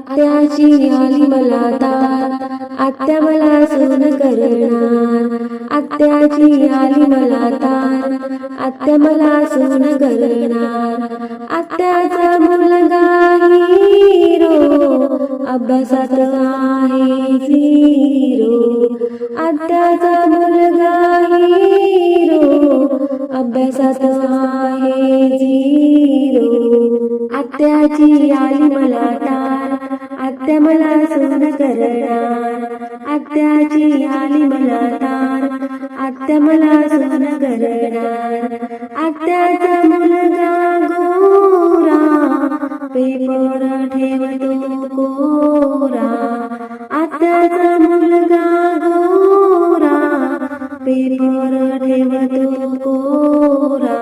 आत्याची आली मला तार आत्या मला सोन करणार. आत्याची आली मला तार आत्या मला सोन करणार. आत्याचा मुलगा हिरो अभ्यासात आहे झिरो. आत्याचा मुलगा हिरो अभ्यासात आहे झिरो. आत्याची आली मला तार आत्या मला सोन करणार. आत्याची आली मला तार आत्या मला सोन करणार. आत्याचा मुलगा गोरा. पेपर ठेवतो कोरा. आत्याचा मुलगा गोरा. पेपर ठेवतो कोरा.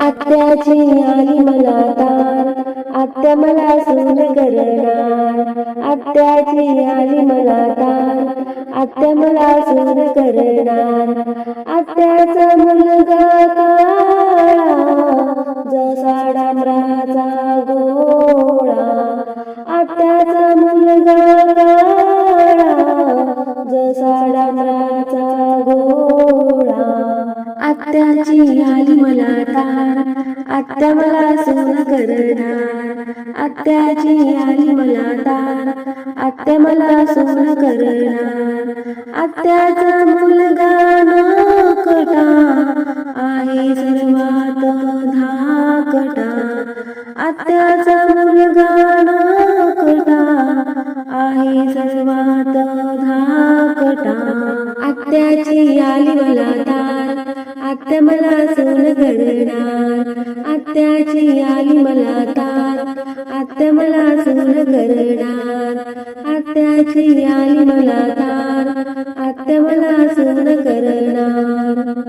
आत्याची आली मला तार आत्या मला सोन करणार. आत्याची आली मला तार आत्या मला सोन करणार. आत्याचा मुलगा काळा. जसा डांबराचा गोळा आत्याचा मुलगा काळा. जसा डांबराचा गोळा आत्याची आली मला तार आत्या मला सोन करणार. आत्याची आली मला दार आत्या मला सोन करणार. आत्याचा मुलगा नाकटा आहे सर्वात धाकटा. आत्याचा मुलगा नाकटा आहे सर्वात धाकटा. आत्याची आली मला दार आत्या मला सोन करणार. आत्याची आली मला तार. आत्या मला सून करणार. आत्याची आली मला तार. आत्या मला सून करणार.